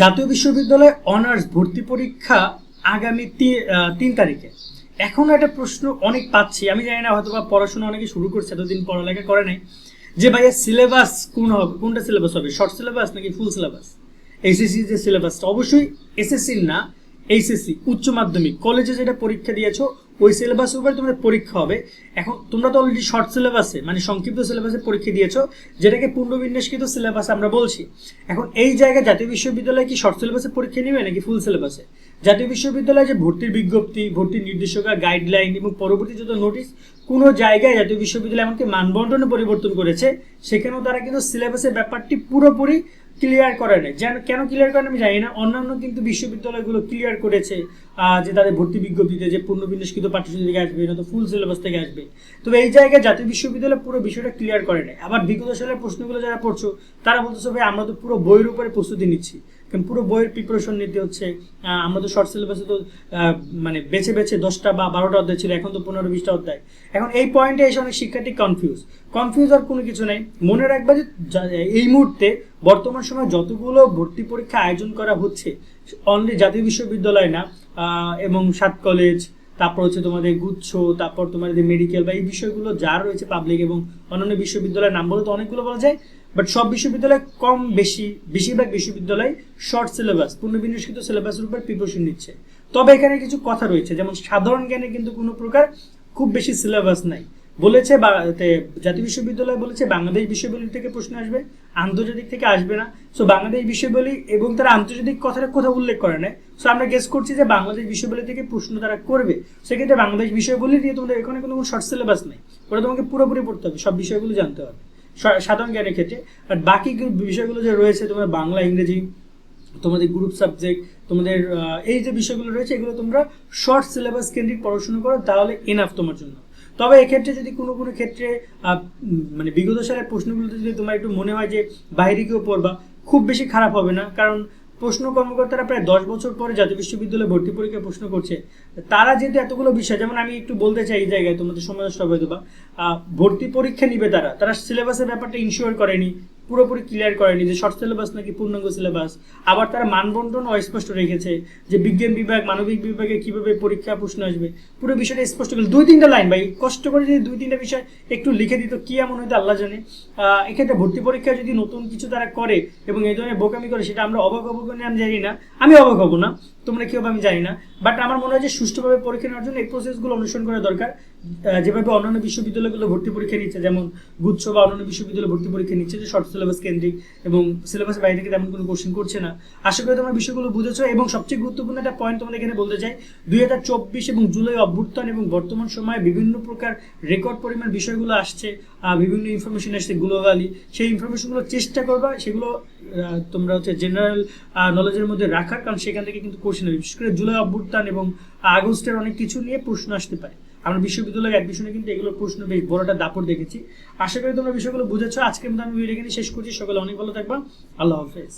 জাতীয় বিশ্ববিদ্যালয়ে অনার্স ভর্তি পরীক্ষা আগামী তিন তারিখে। এখন একটা প্রশ্ন অনেক পাচ্ছি। আমি জানি না হয়তো বা পড়াশোনা অনেকে শুরু করছে, এতদিন পড়ালেখা করে নাই। যে ভাইয়া সিলেবাস কোন হবে? কোনটা সিলেবাস হবে? শর্ট সিলেবাস নাকি ফুল সিলেবাস এসএসসি যে সিলেবাসটা অবশ্যই এসএসসির না। এইচএসসি উচ্চ মাধ্যমিক। কলেজে যেটা পরীক্ষা দিয়েছ, ওই সিলেবাসের উপরে তোমাদের পরীক্ষা হবে। এখন তোমরা তো অলরেডি শর্ট সিলেবাসে মানে সংক্ষিপ্ত সিলেবাসে পরীক্ষা দিয়েছ, যেটাকে পূর্ণবিন্যাসকৃত সিলেবাস আমরা বলছি। এখন এই জায়গায় জাতীয় বিশ্ববিদ্যালয় কি শর্ট সিলেবাসে পরীক্ষা নেবে নাকি ফুল সিলেবাসে জাতীয় বিশ্ববিদ্যালয়ে যে ভর্তির বিজ্ঞপ্তি, ভর্তির নির্দেশিকা গাইডলাইন এবং পরবর্তী যত নোটিশ কোনো জায়গায় জাতীয় বিশ্ববিদ্যালয় এমনকি মানবন্টনে পরিবর্তন করেছে, সেখানেও তারা কিন্তু সিলেবাসের ব্যাপারটি পুরোপুরি ক্লিয়ার করে নেই। যেন কেন ক্লিয়ার করে আমি জানি না। অন্যান্য কিন্তু বিশ্ববিদ্যালয়গুলো ক্লিয়ার করেছে যে তাদের ভর্তি বিজ্ঞপ্তিতে যে পূর্ণ বিন্যাসকৃত পাঠ্যসূচি থেকে আসবে না তো ফুল সিলেবাস থেকে আসবে। তবে এই জায়গায় জাতীয় বিশ্ববিদ্যালয় পুরো বিষয়টা ক্লিয়ার করে নেয় আবার বিগত সালের প্রশ্নগুলো যারা পড়ছো, তারা বলতেছে, ভাই, আমরা তো পুরো বইয়ের উপরে প্রস্তুতি নিচ্ছি। পুরো বইয়ের প্রিপারেশন নিতে হচ্ছে। আমাদের শর্ট সিলেবাসে তো মানে বেছে বেছে দশটা বা বারোটা অধ্যায় ছিল, এখন তো পনেরো বিশটা অধ্যায়। এখন এই পয়েন্টে এসে অনেক শিক্ষার্থী কনফিউজ কনফিউজ আর কোনো কিছু নেই। মনে রাখবা যে এই মুহূর্তে বর্তমান সময় যতগুলো ভর্তি পরীক্ষা আয়োজন করা হচ্ছে অনলি জাতীয় বিশ্ববিদ্যালয় না এবং সাত কলেজ তারপর হচ্ছে তোমাদের গুচ্ছ, তারপর তোমাদের মেডিকেল বা এই বিষয়গুলো যা রয়েছে পাবলিক এবং অন্যান্য বিশ্ববিদ্যালয়ের নাম বলে তো অনেকগুলো বলা যায় বাট সব বিশ্ববিদ্যালয় কম বেশি, বেশিরভাগ বিশ্ববিদ্যালয় শর্ট সিলেবাস পূর্ণবিন্যাসকৃত সিলেবাসের উপর প্রিপারেশন নিচ্ছে। তবে এখানে কিছু কথা রয়েছে, যেমন সাধারণ জ্ঞানে কিন্তু কোনো প্রকার খুব বেশি সিলেবাস নাই। বলেছে জাতীয় বিশ্ববিদ্যালয় বলেছে, বাংলাদেশ বিশ্ববিদ্যালয় থেকে প্রশ্ন আসবে আন্তর্জাতিক থেকে আসবে না। সো বাংলাদেশ বিশ্ববিদ্যালয় এবং তারা আন্তর্জাতিক কথাটা কোথাও উল্লেখ করে না। সো আমরা গেস করছি যে বাংলাদেশ বিশ্ববিদ্যালয় থেকে প্রশ্ন তারা করবে। সেক্ষেত্রে বাংলাদেশ বিষয়গুলি দিয়ে তোমাদের এখানে কোনো শর্ট সিলেবাস নেই। ওটা তোমাকে পুরোপুরি পড়তে হবে, সব বিষয়গুলো জানতে হবে। সাধারণ জ্ঞানের ক্ষেত্রে। আর বাকি বিষয়গুলো যে রয়েছে, তোমার বাংলা, ইংরেজি, তোমাদের গ্রুপ সাবজেক্ট তোমাদের এই যে বিষয়গুলো রয়েছে, এগুলো তোমরা শর্ট সিলেবাস কেন্দ্রিক পড়াশোনা করো, তাহলে এনাফ তোমার জন্য। তবে এক্ষেত্রে যদি কোনো কোনো ক্ষেত্রে মানে বিগত সালের প্রশ্নগুলোতে যদি তোমার একটু মনে হয় যে বাইরে কেউ পড়বা, খুব বেশি খারাপ হবে না। কারণ প্রশ্ন কর্মকর্তারা প্রায় দশ বছর পরে জাতীয় বিশ্ববিদ্যালয়ে ভর্তি পরীক্ষা প্রশ্ন করছে। তারা যেহেতু এতগুলো বিষয়, যেমন আমি একটু বলতে চাই এই জায়গায়, তোমাদের সময় হবে বা ভর্তি পরীক্ষা নিবে তারা। তারা সিলেবাসের ব্যাপারটা ইনশিওর করেনি। পুরোপুরি ক্লিয়ার করেনি যে শর্ট সিলেবাস নাকি পূর্ণাঙ্গ সিলেবাস আবার তারা মানবন্টন অস্পষ্ট রেখেছে যে বিজ্ঞান বিভাগ, মানবিক বিভাগে কীভাবে পরীক্ষা প্রশ্ন আসবে। পুরো বিষয়টা স্পষ্ট করে দুই তিনটা লাইন ভাই, কষ্ট করে যদি দুই তিনটা বিষয় একটু লিখে দিত, কি এমন হয়তো আল্লাহ জানে। এক্ষেত্রে ভর্তি পরীক্ষা যদি নতুন কিছু তারা করে এবং এই ধরনের বোকামি করে, সেটা আমরা অবাক হব কিনা আমি জানি না। আমি অবাক হব না, তোমরা কি হবে আমি জানি না। বাট আমার মনে হয় যে সুষ্ঠুভাবে পরীক্ষা নেওয়ার জন্য এই প্রসেসগুলো অনুসরণ করা দরকার। যেভাবে অন্যান্য বিশ্ববিদ্যালয়গুলো ভর্তি পরীক্ষা নিচ্ছে, যেমন গুচ্ছ বা অন্যান্য বিশ্ববিদ্যালয় ভর্তি পরীক্ষা নিচ্ছে, যে শর্ট সিলেবাস কেন্দ্রিক এবং সিলেবাসের বাইরে থেকে তেমন কোনো কোশ্চেন করছে না। আশা করি তোমরা বিষয়গুলো বুঝেছ এবং সবচেয়ে গুরুত্বপূর্ণ একটা পয়েন্ট তোমাদের এখানে বলতে চাই, দুই হাজার চব্বিশ এবং জুলাই অভ্যুত্থান এবং বর্তমান সময়ে বিভিন্ন প্রকার রেকর্ড পরিমাণ বিষয়গুলো আসছে বিভিন্ন ইনফরমেশন আসছে গ্লোবালি সেই ইনফরমেশনগুলো চেষ্টা করবা, সেগুলো তোমরা হচ্ছে জেনারেল নলেজের মধ্যে রাখার, কারণ সেখান থেকে কিন্তু কোশ্চেন বিশেষ করে জুলাই অভ্যুত্থান এবং আগস্টের অনেক কিছু নিয়ে প্রশ্ন আসতে পারে। আমরা বিশ্ববিদ্যালয়ের অ্যাডমিশনে কিন্তু এগুলো প্রশ্ন বেশ বড়টা দাপট দেখেছি। আশা করি তোমরা বিষয়গুলো বুঝেছ। আজকে কিন্তু আমি ভিডিও এখানে শেষ করছি। সকালে অনেক ভালো থাকবা। আল্লাহ হাফেজ।